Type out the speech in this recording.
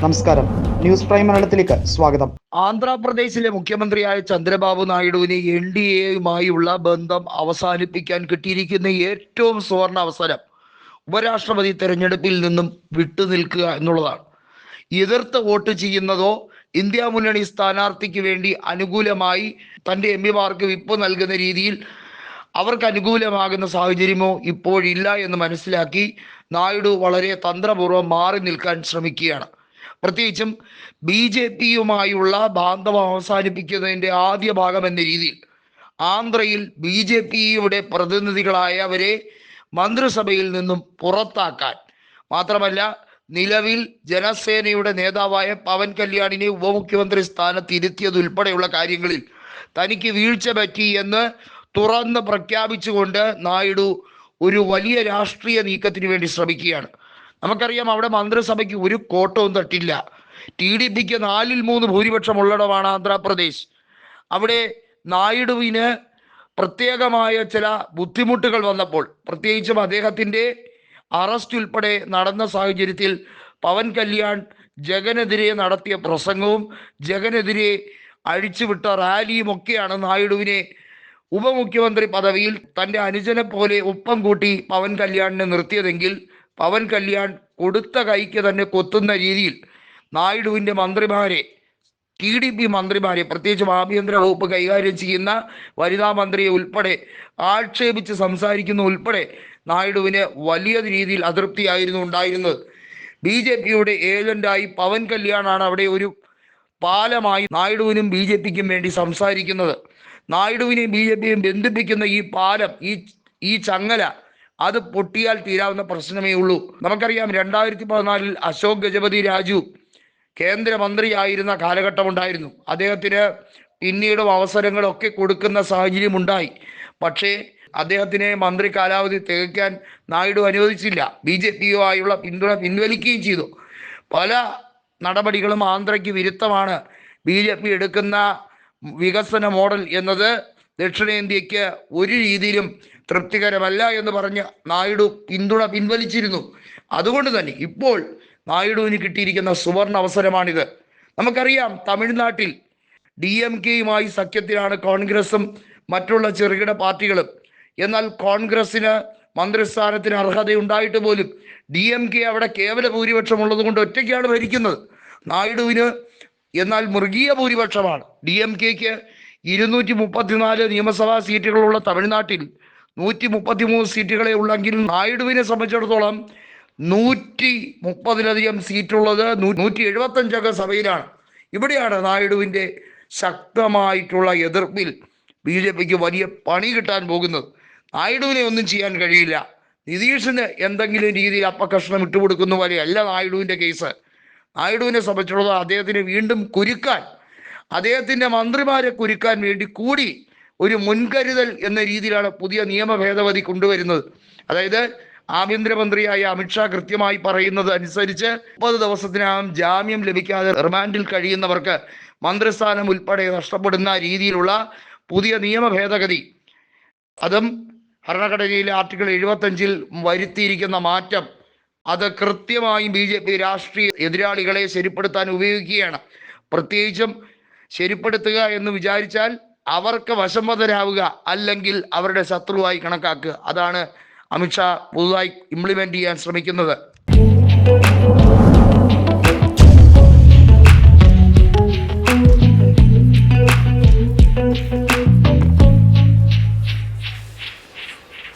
നമസ്കാരം. News prime മലയാളത്തിലേക്ക് സ്വാഗതം. ആന്ധ്രാപ്രദേശിലെ മുഖ്യമന്ത്രിയായ ചന്ദ്രബാബു നായിഡുവിന് എൻ ഡി എയുമായുള്ള ബന്ധം അവസാനിപ്പിക്കാൻ കിട്ടിയിരിക്കുന്ന ഏറ്റവും സുവർണ അവസരം ഉപരാഷ്ട്രപതി തെരഞ്ഞെടുപ്പിൽ നിന്നും വിട്ടുനിൽക്കുക എന്നുള്ളതാണ്. എതിർത്ത് വോട്ട് ചെയ്യുന്നതോ ഇന്ത്യ മുന്നണി സ്ഥാനാർത്ഥിക്ക് വേണ്ടി അനുകൂലമായി തന്റെ എം പിമാർക്ക് വിപ്പ് നൽകുന്ന രീതിയിൽ അവർക്ക് അനുകൂലമാകുന്ന സാഹചര്യമോ ഇപ്പോഴില്ല എന്ന് മനസ്സിലാക്കി നായിഡു വളരെ തന്ത്രപൂർവം മാറി നിൽക്കാൻ ശ്രമിക്കുകയാണ്. പ്രത്യേകിച്ചും ബി ജെ പിയുമായുള്ള ബാന്ധവം അവസാനിപ്പിക്കുന്നതിന്റെ ആദ്യ ഭാഗം എന്ന രീതിയിൽ ആന്ധ്രയിൽ ബി ജെ പിയുടെ പ്രതിനിധികളായവരെ മന്ത്രിസഭയിൽ നിന്നും പുറത്താക്കാൻ. മാത്രമല്ല നിലവിൽ ജനസേനയുടെ നേതാവായ പവൻ കല്യാണിനെ ഉപമുഖ്യമന്ത്രി സ്ഥാനത്ത് ഇരുത്തിയതുൾപ്പെടെയുള്ള കാര്യങ്ങളിൽ തനിക്ക് വീഴ്ച പറ്റി എന്ന് തുറന്ന് പ്രഖ്യാപിച്ചുകൊണ്ട് നായിഡു ഒരു വലിയ രാഷ്ട്രീയ നീക്കത്തിന് വേണ്ടി ശ്രമിക്കുകയാണ്. നമുക്കറിയാം അവിടെ മന്ത്രിസഭയ്ക്ക് ഒരു കോട്ടവും തട്ടില്ല. ടി ഡി പിക്ക് നാലിൽ മൂന്ന് ഭൂരിപക്ഷം ഉള്ളിടമാണ് ആന്ധ്രാപ്രദേശ്. അവിടെ നായിഡുവിന് പ്രത്യേകമായ ചില ബുദ്ധിമുട്ടുകൾ വന്നപ്പോൾ പ്രത്യേകിച്ചും അദ്ദേഹത്തിന്റെ അറസ്റ്റ് ഉൾപ്പെടെ നടന്ന സാഹചര്യത്തിൽ പവൻ കല്യാൺ ജഗനെതിരെ നടത്തിയ പ്രസംഗവും ജഗനെതിരെ അഴിച്ചുവിട്ട റാലിയും ഒക്കെയാണ് നായിഡുവിനെ ഉപമുഖ്യമന്ത്രി പദവിയിൽ തന്റെ അനുജനെ പോലെ ഒപ്പം കൂട്ടി പവൻ കല്യാണിനെ നിർത്തിയതെങ്കിൽ പവൻ കല്യാൺ കൊടുത്ത കൈക്ക് തന്നെ കൊത്തുന്ന രീതിയിൽ നായിഡുവിന്റെ മന്ത്രിമാരെ ടി ഡി പി മന്ത്രിമാരെ പ്രത്യേകിച്ചും ആഭ്യന്തര വകുപ്പ് കൈകാര്യം ചെയ്യുന്ന വനിതാ മന്ത്രിയെ ഉൾപ്പെടെ ആക്ഷേപിച്ച് സംസാരിക്കുന്ന ഉൾപ്പെടെ നായിഡുവിന് വലിയ രീതിയിൽ അതൃപ്തിയായിരുന്നു ഉണ്ടായിരുന്നത്. ബി ജെ പിയുടെ ഏജന്റായി പവൻ കല്യാണാണ് അവിടെ ഒരു പാലമായി നായിഡുവിനും ബി ജെ പിക്കും വേണ്ടി സംസാരിക്കുന്നത്. നായിഡുവിനെയും ബി ജെ പിയും ബന്ധിപ്പിക്കുന്ന ഈ പാലം ഈ ഈ ചങ്ങല അത് പൊട്ടിയാൽ തീരാവുന്ന പ്രശ്നമേ ഉള്ളൂ. നമുക്കറിയാം രണ്ടായിരത്തി പതിനാലിൽ അശോക് ഗജപതി രാജു കേന്ദ്രമന്ത്രിയായിരുന്ന കാലഘട്ടമുണ്ടായിരുന്നു അദ്ദേഹത്തിന് പിന്നീടും അവസരങ്ങളൊക്കെ കൊടുക്കുന്ന സാഹചര്യം ഉണ്ടായി. പക്ഷേ അദ്ദേഹത്തിനെ മന്ത്രി കാലാവധി തികയ്ക്കാൻ നായിഡു അനുവദിച്ചില്ല. ബി ജെ പിയോ ആയുള്ള പിന്തുണ പിൻവലിക്കുകയും ചെയ്തു. പല നടപടികളും ആന്ധ്രയ്ക്ക് വിരുദ്ധമാണ്. ബി ജെ പി എടുക്കുന്ന വികസന മോഡൽ എന്നത് ദക്ഷിണേന്ത്യക്ക് ഒരു രീതിയിലും തൃപ്തികരമല്ല എന്ന് പറഞ്ഞ് നായിഡു പിന്തുണ പിൻവലിച്ചിരുന്നു. അതുകൊണ്ട് തന്നെ ഇപ്പോൾ നായിഡുവിന് കിട്ടിയിരിക്കുന്ന സുവർണ അവസരമാണിത്. നമുക്കറിയാം തമിഴ്നാട്ടിൽ ഡി എം കെയുമായി സഖ്യത്തിലാണ് കോൺഗ്രസും മറ്റുള്ള ചെറുകിട പാർട്ടികളും. എന്നാൽ കോൺഗ്രസിന് മന്ത്രിസ്ഥാനത്തിന് അർഹതയുണ്ടായിട്ട് പോലും ഡി എം കെ അവിടെ കേവല ഭൂരിപക്ഷം ഉള്ളത് കൊണ്ട് ഒറ്റയ്ക്കാണ് ഭരിക്കുന്നത്. നായിഡുവിന് എന്നാൽ മൃഗീയ ഭൂരിപക്ഷമാണ്. ഡി എം കെക്ക് ഇരുന്നൂറ്റി മുപ്പത്തിനാല് നിയമസഭാ സീറ്റുകളുള്ള തമിഴ്നാട്ടിൽ നൂറ്റി മുപ്പത്തി മൂന്ന് സീറ്റുകളെ ഉള്ളെങ്കിൽ നായിഡുവിനെ സംബന്ധിച്ചിടത്തോളം നൂറ്റി മുപ്പതിലധികം സീറ്റുള്ളത് നൂറ്റി എഴുപത്തഞ്ചംഗ സഭയിലാണ്. ഇവിടെയാണ് നായിഡുവിന്റെ ശക്തമായിട്ടുള്ള എതിർപ്പിൽ ബി ജെ പിക്ക് വലിയ പണി കിട്ടാൻ പോകുന്നത്. നായിഡുവിനെ ഒന്നും ചെയ്യാൻ കഴിയില്ല. നിതീഷിന് എന്തെങ്കിലും രീതിയിൽ അപ്പകഷ്ണം ഇട്ടുകൊടുക്കുന്ന പോലെയല്ല നായിഡുവിന്റെ കേസ്. നായിഡുവിനെ സംബന്ധിച്ചിടത്തോളം അദ്ദേഹത്തിന് വീണ്ടും കുരുക്കാൻ അദ്ദേഹത്തിന്റെ മന്ത്രിമാരെ കുരുക്കാൻ വേണ്ടി കൂടി ഒരു മുൻകരുതൽ എന്ന രീതിയിലാണ് പുതിയ നിയമ ഭേദഗതി കൊണ്ടുവരുന്നത്. അതായത് ആഭ്യന്തരമന്ത്രിയായ അമിത്ഷാ കൃത്യമായി പറയുന്നത് അനുസരിച്ച് മുപ്പത് ദിവസത്തിനകം ജാമ്യം ലഭിക്കാതെ റിമാൻഡിൽ കഴിയുന്നവർക്ക് മന്ത്രിസ്ഥാനം ഉൾപ്പെടെ നഷ്ടപ്പെടുന്ന രീതിയിലുള്ള പുതിയ നിയമ ഭേദഗതി. അതും ഭരണഘടനയിലെ ആർട്ടിക്കിൾ എഴുപത്തഞ്ചിൽ വരുത്തിയിരിക്കുന്ന മാറ്റം. അത് കൃത്യമായും ബി രാഷ്ട്രീയ എതിരാളികളെ ശരിപ്പെടുത്താൻ ഉപയോഗിക്കുകയാണ്. പ്രത്യേകിച്ചും ശരിപ്പെടുത്തുക എന്ന് വിചാരിച്ചാൽ അവർക്ക് വശംവതരാവുക അല്ലെങ്കിൽ അവരുടെ ശത്രുവായി കണക്കാക്കുക. അതാണ് അമിത്ഷാ പുതുതായി ഇംപ്ലിമെന്റ് ചെയ്യാൻ ശ്രമിക്കുന്നത്.